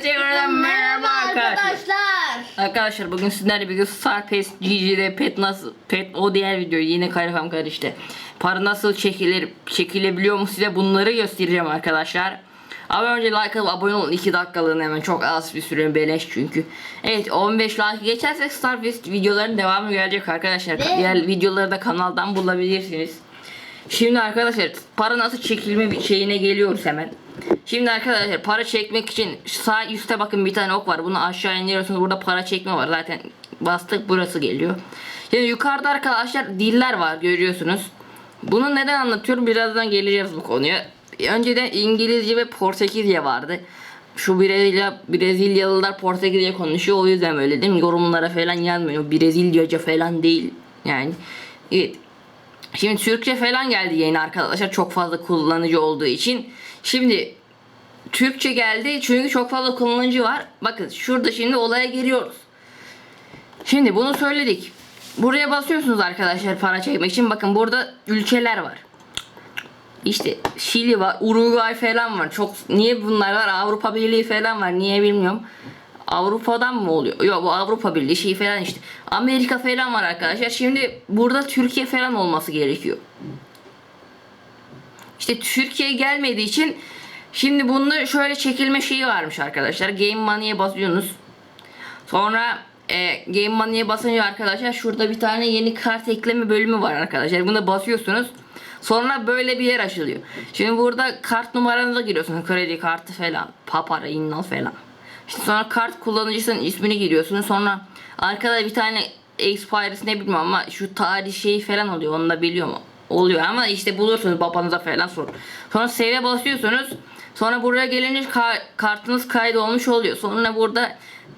tekrardan merhaba arkadaşlar. arkadaşlar. Bugün sizlerle bir Star Pass GG'de pet nasıl pet o diğer video yine kayfam karıştı. Para nasıl çekilir çekilebiliyor mu size bunları göstereceğim arkadaşlar. Ama önce like alıp abone olun 2 dakikalığına hemen çok az bir süre beleş çünkü. Evet 15 like geçersek Star Pass videoların devamı gelecek arkadaşlar. Ve- Diğer videoları da kanaldan bulabilirsiniz. Şimdi arkadaşlar para nasıl çekilme şeyine geliyoruz hemen. Şimdi arkadaşlar para çekmek için sağ üstte bakın bir tane ok var. Bunu aşağı indiriyorsunuz. Burada para çekme var. Zaten bastık burası geliyor. Şimdi yukarıda arkadaşlar diller var görüyorsunuz. Bunu neden anlatıyorum? Birazdan geleceğiz bu konuya. Önceden İngilizce ve Portekizce vardı. Şu Brezilya, Brezilyalılar Portekizce konuşuyor. O yüzden böyle değil mi? Yorumlara falan yazmıyor. Brezilyaca falan değil. Yani evet. Şimdi Türkçe falan geldi yeni arkadaşlar çok fazla kullanıcı olduğu için. Şimdi Türkçe geldi çünkü çok fazla kullanıcı var. Bakın şurada şimdi olaya giriyoruz. Şimdi bunu söyledik. Buraya basıyorsunuz arkadaşlar para çekmek için. Bakın burada ülkeler var. İşte Şili var, Uruguay falan var. Çok niye bunlar var? Avrupa Birliği falan var. Niye bilmiyorum. Avrupa'dan mı oluyor? Yok bu Avrupa Birliği şey falan işte. Amerika falan var arkadaşlar. Şimdi burada Türkiye falan olması gerekiyor. İşte Türkiye gelmediği için şimdi bunda şöyle çekilme şeyi varmış arkadaşlar. Game Money'e basıyorsunuz. Sonra e, Game Money'e basınca arkadaşlar şurada bir tane yeni kart ekleme bölümü var arkadaşlar. Buna basıyorsunuz. Sonra böyle bir yer açılıyor. Şimdi burada kart numaranıza giriyorsunuz. Kredi kartı falan. Papara, innal falan. İşte sonra kart kullanıcısının ismini giriyorsunuz. Sonra arkada bir tane expiry'si ne bilmiyorum ama şu tarih şeyi falan oluyor. Onu da biliyor mu? Oluyor ama işte bulursunuz babanıza falan sorun. Sonra save'e basıyorsunuz. Sonra buraya gelince ka- kartınız kaydolmuş oluyor. Sonra burada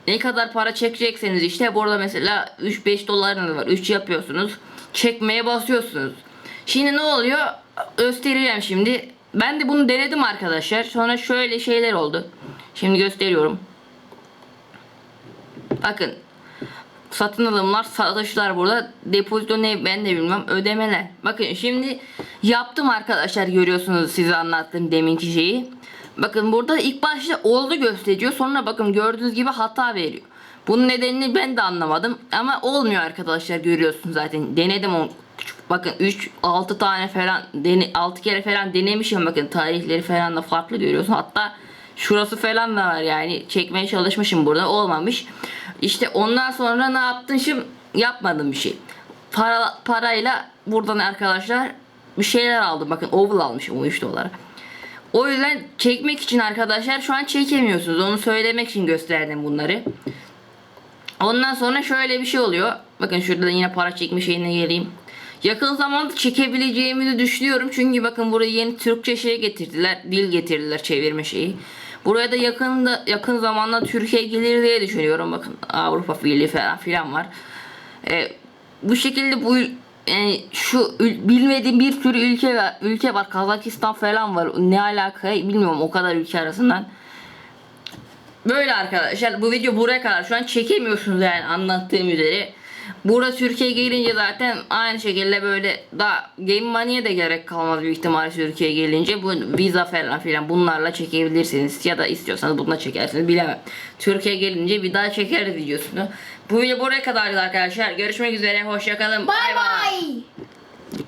ne kadar para çekecekseniz işte burada mesela 3-5 dolarınız var. 3 yapıyorsunuz. Çekmeye basıyorsunuz. Şimdi ne oluyor? Göstereceğim şimdi. Ben de bunu denedim arkadaşlar. Sonra şöyle şeyler oldu. Şimdi gösteriyorum. Bakın. Satın alımlar, satışlar burada. Depozito ne ben de bilmem. Ödemeler. Bakın şimdi yaptım arkadaşlar görüyorsunuz size anlattığım deminki şeyi. Bakın burada ilk başta oldu gösteriyor. Sonra bakın gördüğünüz gibi hata veriyor. Bunun nedenini ben de anlamadım. Ama olmuyor arkadaşlar görüyorsunuz zaten. Denedim o Bakın 3 6 tane falan dene, 6 kere falan denemişim bakın tarihleri falan da farklı görüyorsun. Hatta şurası falan da var yani çekmeye çalışmışım burada olmamış. İşte ondan sonra ne yaptım şimdi yapmadım bir şey. Para parayla buradan arkadaşlar bir şeyler aldım. Bakın oval almışım o 3 dolara. O yüzden çekmek için arkadaşlar şu an çekemiyorsunuz. Onu söylemek için gösterdim bunları. Ondan sonra şöyle bir şey oluyor. Bakın şurada da yine para çekme şeyine geleyim. Yakın zamanda çekebileceğimizi düşünüyorum. Çünkü bakın buraya yeni Türkçe şey getirdiler. Dil getirdiler çevirme şeyi. Buraya da yakında yakın zamanda Türkiye gelir diye düşünüyorum. Bakın Avrupa Birliği falan filan var. Ee, bu şekilde bu yani şu bilmediğim bir sürü ülke var, ülke var. Kazakistan falan var. Ne alaka bilmiyorum o kadar ülke arasından. Böyle arkadaşlar bu video buraya kadar şu an çekemiyorsunuz yani anlattığım üzere. Burada Türkiye gelince zaten aynı şekilde böyle daha Game Money'e de gerek kalmaz büyük ihtimalle Türkiye gelince bu Visa falan filan bunlarla çekebilirsiniz ya da istiyorsanız bununla çekersiniz bilemem. Türkiye gelince bir daha çekeriz videosunu. Bu video buraya kadardı arkadaşlar. Görüşmek üzere hoşçakalın. Bay bay.